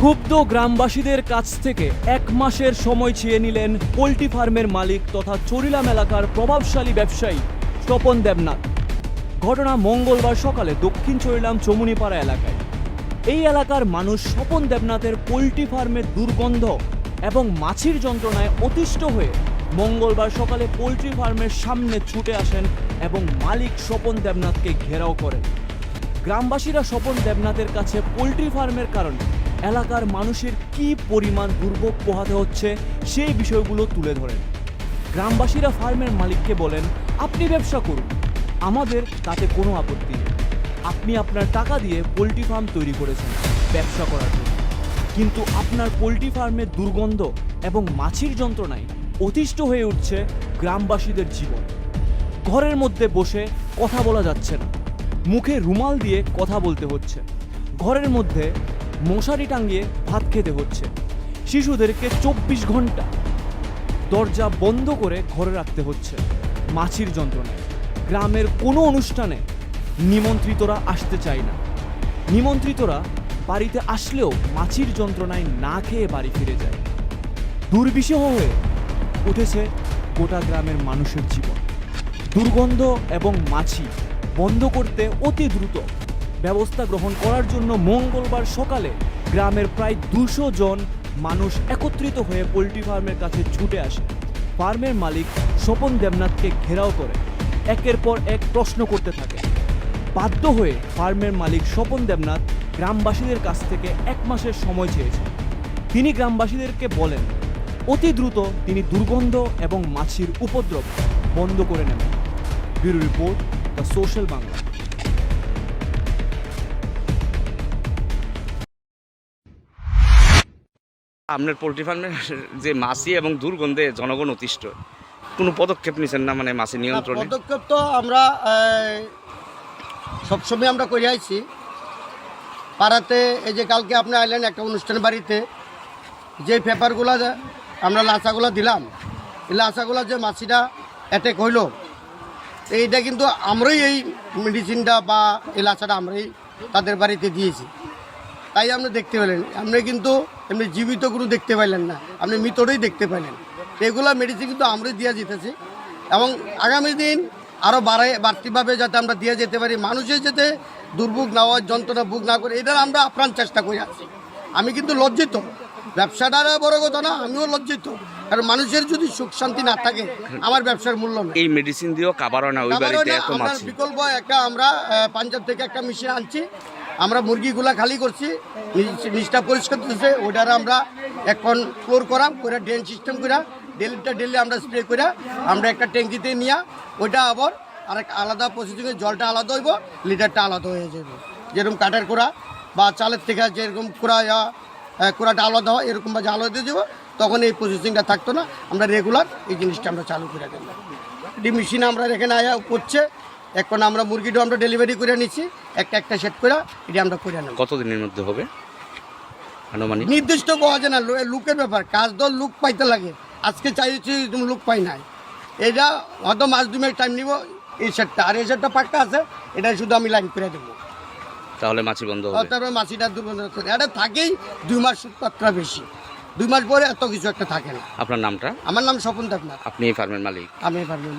ক্ষুব্ধ গ্রামবাসীদের কাছ থেকে এক মাসের সময় চেয়ে নিলেন পোলট্রি ফার্মের মালিক তথা চরিলাম এলাকার প্রভাবশালী ব্যবসায়ী স্বপন দেবনাথ। ঘটনা মঙ্গলবার সকালে দক্ষিণ চরিলাম চমুনিপাড়া এলাকায়। এই এলাকার মানুষ স্বপন দেবনাথের পোলট্রি ফার্মের দুর্গন্ধ এবং মাছির যন্ত্রণায় অতিষ্ঠ হয়ে মঙ্গলবার সকালে পোলট্রি ফার্মের সামনে ছুটে আসেন এবং মালিক স্বপন দেবনাথকে ঘেরাও করেন। গ্রামবাসীরা স্বপন দেবনাথের কাছে পোলট্রি ফার্মের কারণে এলাকার মানুষের কি পরিমাণ দুর্ভোগ পোহাতে হচ্ছে, সেই বিষয়গুলো তুলে ধরেন। গ্রামবাসীরা ফার্মের মালিককে বলেন, আপনি ব্যবসা করুন। আমাদের তাতে কোনো আপত্তি নেই। আপনি আপনার টাকা দিয়ে পোলট্রি ফার্ম তৈরি করেছেন, ব্যবসা করার জন্য। কিন্তু আপনার পোলট্রি ফার্মের দুর্গন্ধ এবং মাছির যন্ত্রণায় অতিষ্ঠ হয়ে উঠছে গ্রামবাসীদের জীবন। ঘরের মধ্যে বসে কথা বলা যাচ্ছে না। মুখে রুমাল দিয়ে কথা বলতে হচ্ছে। ঘরের মধ্যে মশারি টাঙিয়ে ভাত খেতে হচ্ছে। শিশুদেরকে চব্বিশ ঘণ্টা দরজা বন্ধ করে ঘরে রাখতে হচ্ছে মাছির যন্ত্রণায়। গ্রামের কোনো অনুষ্ঠানে নিমন্ত্রিতরা আসতে চায় না। নিমন্ত্রিতরা বাড়িতে আসলেও মাছির যন্ত্রণায় না খেয়ে বাড়ি ফিরে যায়। দুর্বিষহ হয়ে উঠেছে গোটা গ্রামের মানুষের জীবন। দুর্গন্ধ এবং মাছি বন্ধ করতে অতি দ্রুত ব্যবস্থা গ্রহণ করার জন্য মঙ্গলবার সকালে গ্রামের প্রায় দুশো জন মানুষ একত্রিত হয়ে পোলট্রি ফার্মের কাছে ছুটে আসে। ফার্মের মালিক স্বপন দেবনাথকে ঘেরাও করে। একের পর এক প্রশ্ন করতে থাকে। বাধ্য হয়ে ফার্মের মালিক স্বপন দেবনাথ গ্রামবাসীদের কাছ থেকে এক মাসের সময় চেয়েছেন। তিনি গ্রামবাসীদেরকে বলেন, অতি দ্রুত তিনি দুর্গন্ধ এবং মাছির উপদ্রব বন্ধ করে নেবেন। Bureau report, the social Bangla. আপনার পোলট্রি ফার্মের যে মাছি এবং দুর্গন্ধে জনগণ অতিষ্ঠ কোনো পদক্ষেপ নিচ্ছেন না মানে মাছি নিয়ন্ত্রণে? পদক্ষেপ তো আমরা সবসময় আমরা করে আইছি। পাড়াতে এই যে কালকে আপনি আইলেন একটা অনুষ্ঠান বাড়িতে যে পেপারগুলো আমরা লাচাগুলো দিলাম এই লাচাগুলো যে মাছিটা অ্যাটেক হইল এইটা কিন্তু আমরাই এই মেডিসিনটা বা এই লাচাটা আমরাই তাদের বাড়িতে দিয়েছি। তাই আপনি দেখতে পেলেন। আপনি কিন্তু এমনি জীবিত কোনো দেখতে পাইলেন না। আপনি মৃতটাই দেখতে পাইলেন। এগুলা মেডিসিন কিন্তু আমরাই দিয়ে যেতেছে। এবং আগামী দিন আরও বাড়াই বাড়তিভাবে যাতে আমরা দিয়ে যেতে পারি মানুষের যাতে দুর্ভোগ না হয় যন্ত্রণা ভোগ না করে এটা আমরা আপ্রাণ চেষ্টা করে আছি। আমি কিন্তু লজ্জিত। ব্যবসাটার বড় কথা না আমিও লজ্জিত। কারণ মানুষের যদি সুখ শান্তি না থাকে আমার ব্যবসার মূল্য নেই। এই মেডিসিন দিয়েও কাবার না ওই বাড়িতে এত বিকল্প একটা আমরা পাঞ্জাব থেকে একটা মেশিন আনছি। আমরা মুরগিগুলা খালি করছি নিচটা পরিষ্কার করতেছে ওটার আমরা এখন ফ্লোর করাম করে ড্রেন সিস্টেম করে ডেলিটা ডেলি আমরা স্প্রে করে আমরা একটা ট্যাঙ্কিতে নিয়ে ওইটা আবার আর একটা আলাদা প্রসেসিংয়ে জলটা আলাদা হইব লিটারটা আলাদা হয়ে যাবে যেরকম কাঠের কোড়া বা চালের থেকে যেরকম কোড়া কোড়াটা আলাদা হয়, এরকম বা আলাদা দিয়ে দেবো, তখন এই প্রসেসিংটা থাকতো না। আমরা রেগুলার এই জিনিসটা আমরা চালু করে এটি মেশিন আমরা এখানে আয়া করছে এখন আমরা মুরগিটা আমরা ডেলিভারি করে নিচ্ছি একটা একটা সেট করে এটি আমরা করে নেব। কতদিনের মধ্যে হবে? আনুমানিক? নির্দিষ্ট পাওয়া যায় না লুকের ব্যাপার কাজ দল লুক পাইতে লাগে। আজকে চাইছি তুমি লুক পাই নাই। এটা হয়তো মাস দুমের টাইম নিব এই সেটটা আর এই সেটটা পাক্কা আছে এটা শুধু আমি লাইন করে দেবো। তাহলে মাছি বন্ধ হবে। তারপরে মাছিটা দুর্গন্ধ। এটা থাকেই দুই মাস মাত্রা বেশি। দুই মাস পরে এত কিছু একটা থাকে না। আপনার নামটা? আমার নাম স্বপন দেবনাথ। আপনি এই ফার্মের মালিক? আমি পারবেন